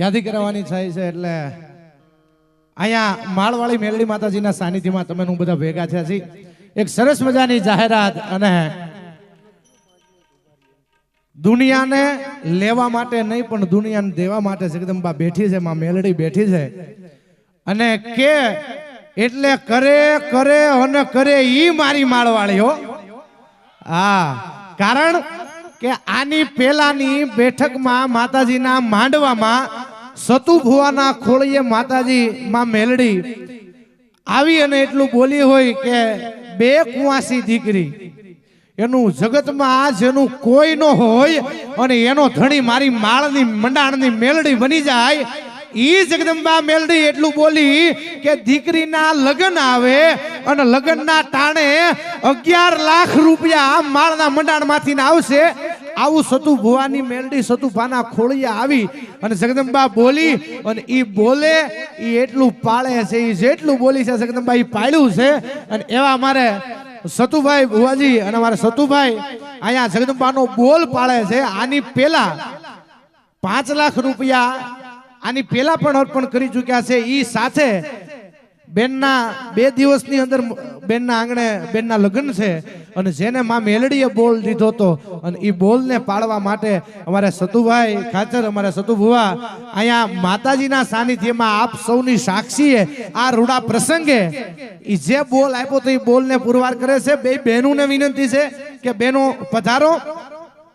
યાદી કરવાની થાય છે એટલે અહીંયા માળવાળી મેલડી માતાજીના સાનિધ્યમાં તમે હું બધા ભેગા થયા છીએ. એક સરસ મજાની જાહેરાત અને દુનિયાને લેવા માટે નહીં, પણ દુનિયાને દેવા માટે જગદંબા બેઠી છે, માં મેલડી બેઠી છે. અને કે એટલે કરે કરે અને કરે ઈ મારી માળવાળી હો હા કારણ કે આની પેલાની બેઠકમાં માતાજીના માંડવામાં સતુ ભુવાના ખોળીએ માતાજી માં મેલડી. આવી અને એટલું બોલી હોય કે બે કુવાસી દીકરી. એનું જગતમાં આ જેનું કોઈ ન હોય અને એનો ધણી મારી માળની મંડાણની મેલડી બની જાય. ઈ જગદંબા મેલડી એટલું બોલી કે દીકરીના લગ્ન આવે અને લગ્નના ટાણે અગિયાર લાખ રૂપિયા માળના મંડાણમાંથી આવશે. આવું સતુ ભુવાની મેલડી સતુભાના ખોળિયા આવી અને જગદંબા બોલી અને ઈ બોલે, ઈ એટલું પાળે છે, ઈ જેટલું બોલી છે જગદંબા ઈ પાળ્યું છે. અને એવા મારે સતુભાઈ ભુવાજી અને મારે સતુભાઈ અહીંયા જગદંબાનો બોલ પાળે છે. આની પેલા પાંચ લાખ રૂપિયા આની પેલા પણ અર્પણ કરી ચૂક્યા છે. ઈ સાથે બેનના બે દિવસની અંદર બેનના આંગણે બેનના લગ્ન છે અને જેને મા મેલડીએ બોલ દીધો હતો અને એ બોલને પાળવા માટે અમારે સતુભાઈ ખાચર અમારે સતુભુવા, અહીંયા માતાજીના સાનિધ્યમાં આપ સૌની સાક્ષીએ આ રૂડા પ્રસંગે એ જે બોલ આપ્યો તો એ બોલને પુરવાર કરે છે. બે બહેનોને વિનંતી છે કે બહેનો પધારો.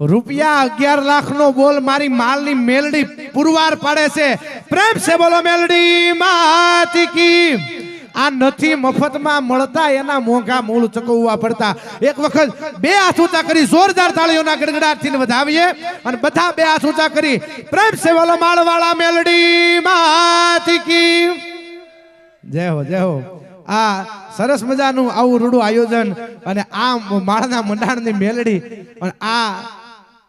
રૂપિયા અગિયાર લાખ નો બોલ મારી માલની મેલડી પુરવાર પાડે છે. પ્રેમ છે બોલો મેલડી, માતી કી. આ નથી મફતમાં મળતા, એના મોંઘા મૂળ ચકવવા પડતા. એક વખત બે ઊંચા કરી, જોરદાર તાળીઓના ગડગડાટથી વધાવીએ અને બધા બે ઊંચા કરી, પ્રેમ સેવલ માળવાળા મેલડી માથી કી. જય હો જય હો. આ સરસ મજાનું આવું રૂડું આયોજન અને આ માળના મંડાણની મેલડી અને આ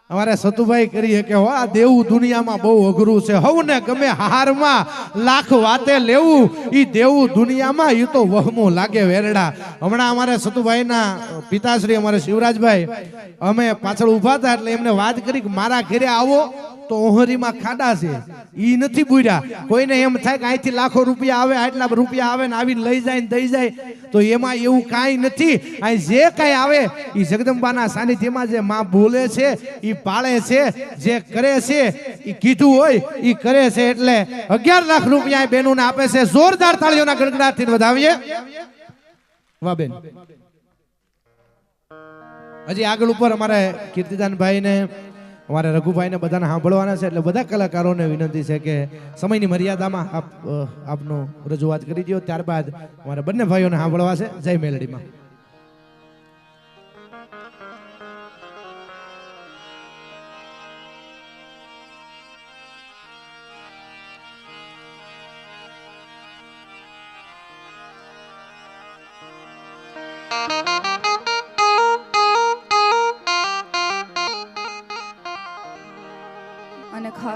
અમારે સતુભાઈ કરીએ કે હો, આ દેવું દુનિયામાં બહુ અઘરું છે. હવને ગમે હારમાં લાખ વાતે લેવું, ઈ દેવું દુનિયામાં એ તો વહમું લાગે વેરડા. હમણાં અમારે સતુભાઈના પિતાશ્રી, અમારે શિવરાજભાઈ, અમે પાછળ ઊભા હતા એટલે એમને વાત કરી કે મારા ઘરે આવો. તો ઓહરીમાં ખાડા છે. ઈ નથી બુર્યા. કોઈને એમ થાય કે અહીંથી લાખો રૂપિયા આવે, આટલા રૂપિયા આવે ને આવીને લઈ જાય ને દઈ જાય. તો એમાં એવું કાંઈ નથી. અહીં જે કાંઈ આવે એ જગદંબાના સાનિધ્યમાં જે માં બોલે છે એ પાળે છે, જે કરે છે એ કીધું હોય એ કરે છે એટલે અગિયાર લાખ રૂપિયા એ બહેનોને આપે છે. જોરદાર તાળીઓના ગડગડાટથી વધાવીએ. વાહ બેન. હજી આગળ ઉપર અમારે કીર્તિદાનભાઈ ને અમારે રઘુભાઈને બધાને સાંભળવાના છે એટલે બધા કલાકારોને વિનંતી છે કે સમયની મર્યાદામાં આપ આપનું રજૂઆત કરી દો ત્યારબાદ અમારે બંને ભાઈઓને સાંભળવા છે. જય મેલડીમાં.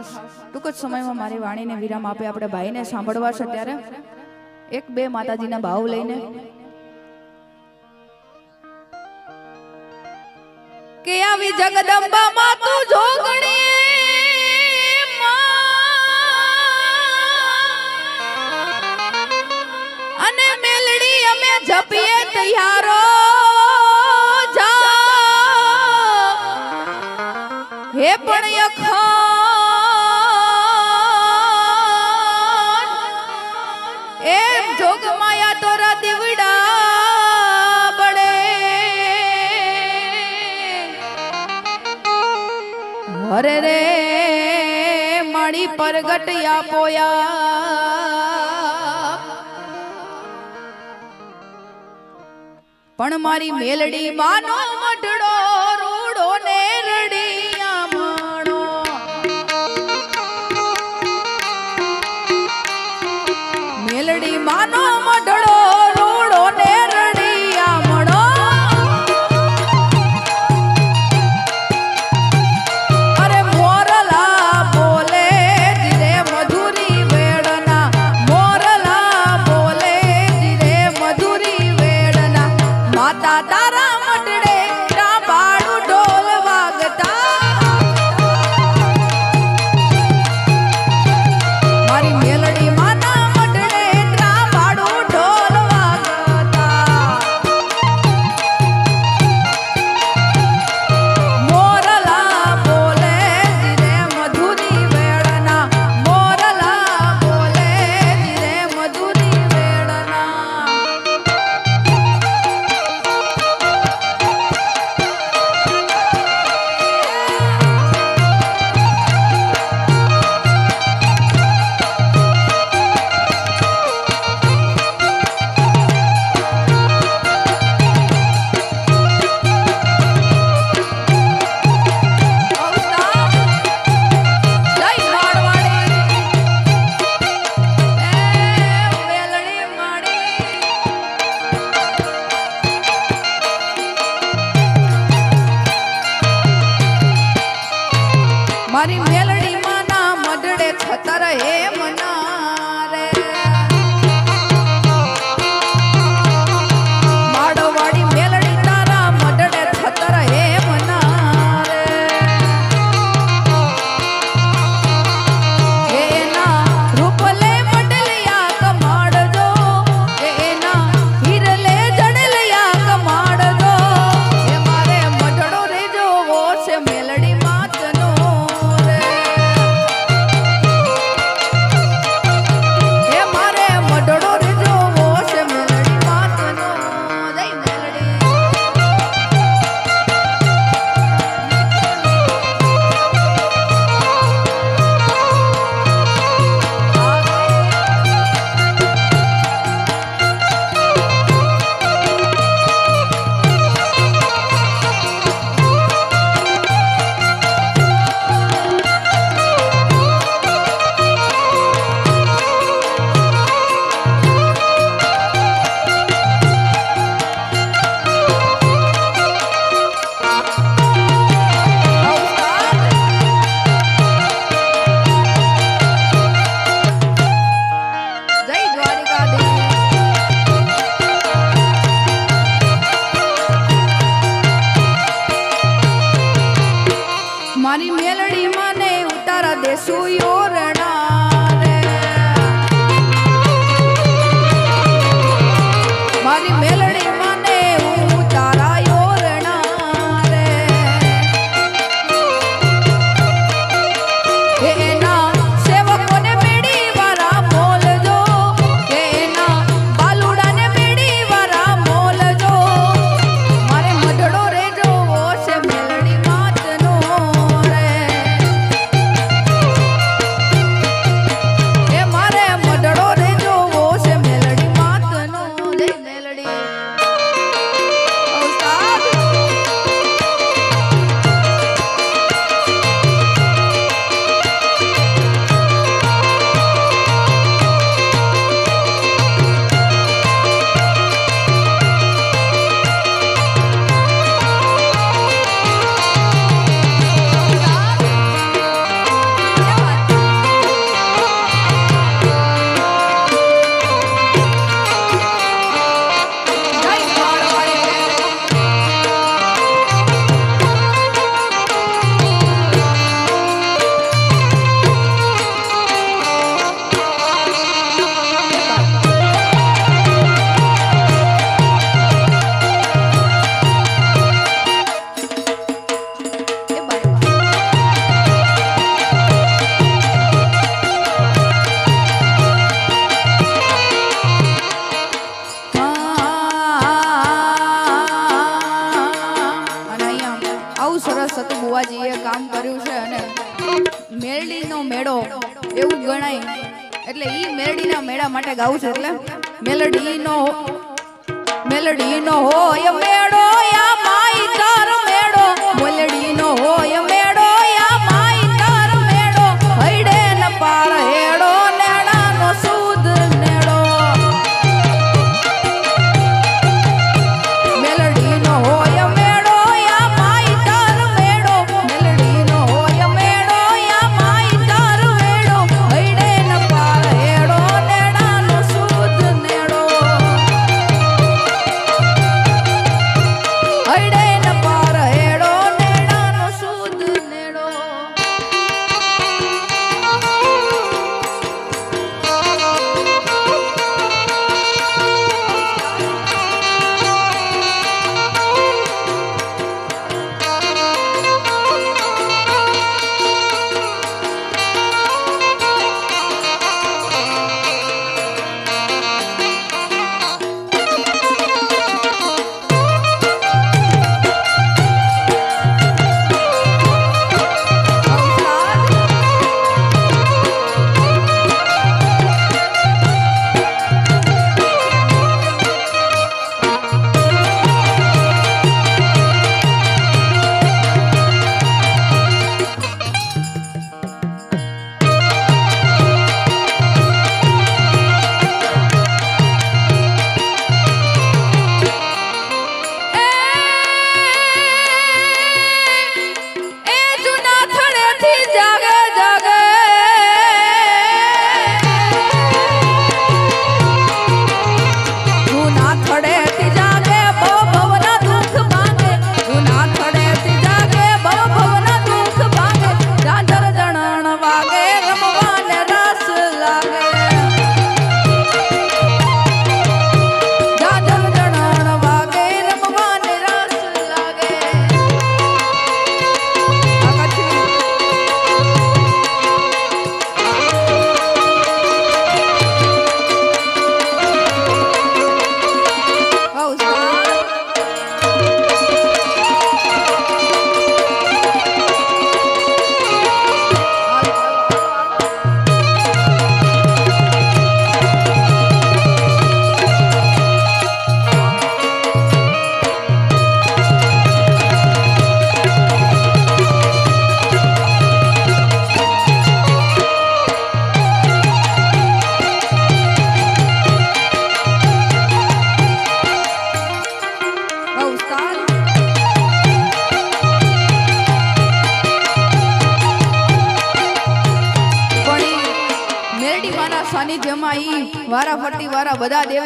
ખાસ. ટૂંક જ સમયમાં મારી વાણીને વિરામ આપે આપણે ભાઈને સાંભળવા છે ત્યારે. એક, બે માતાજીના ભાવ લઈને. કે આવી જગદંબામાં તું જોગણી માં. અને મેલડી અમે જપીએ તૈયારો. પરગટિયા પોયા પણ મારી મેલડી માનો મઢડો મેલડીનો હોય મેળો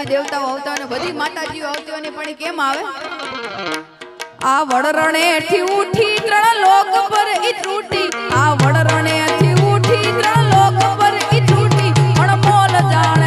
દેવતાઓ આવતા અને બધી માતાજીઓ આવતી અને પણ કેમ આવે? આ વડરણે થી ત્રણ લોક પર ઈ તૂટી. આ વડરણે ત્રણ લોક પર ઈ તૂટી. પણ મોલ જાણે